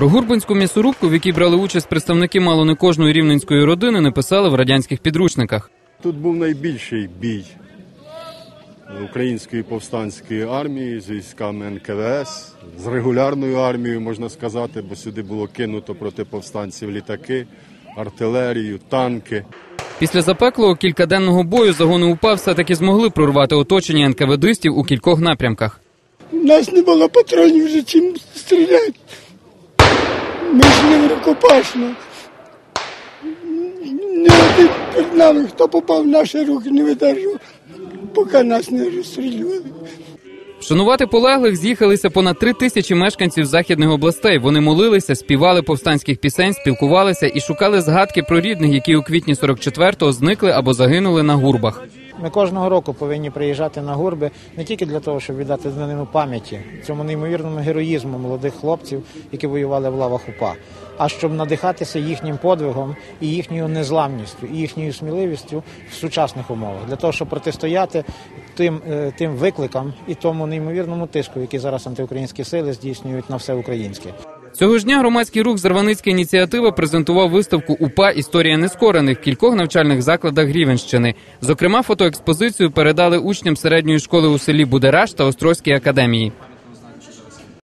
Про гурбинську м'ясорубку, в якій брали участь представники мало не кожної рівненської родини, не писали в радянських підручниках. Тут був найбільший бій української повстанської армії з військами НКВС, з регулярною армією, можна сказати, бо сюди було кинуто проти повстанців літаки, артилерію, танки. Після запеклого кількаденного бою загони УПА все-таки змогли прорвати оточення НКВДистів у кількох напрямках. У нас не було патронів вже чим стріляти. Ми йшли в рукопашну. Не один перед нами, хто попав в наші руки, не видержав, поки нас не розстрілювали. Вшанувати полеглих з'їхалися понад три тисячі мешканців західних областей. Вони молилися, співали повстанських пісень, спілкувалися і шукали згадки про рідних, які у квітні 44-го зникли або загинули на гурбах. Ми кожного року повинні приїжджати на гурби не тільки для того, щоб віддати данину пам'яті цьому неймовірному героїзму молодих хлопців, які воювали в лавах УПА, а щоб надихатися їхнім подвигом і їхньою незламністю, і їхньою сміливістю в сучасних умовах, для того, щоб протистояти тим, е, тим викликам і тому неймовірному тиску, який зараз антиукраїнські сили здійснюють на все українське. Цього ж дня громадський рух Зарваницька ініціатива презентував виставку УПА Історія нескорених в кількох навчальних закладах Рівенщини. Зокрема, фотоекспозицію передали учням середньої школи у селі Будераш та Острозькій академії.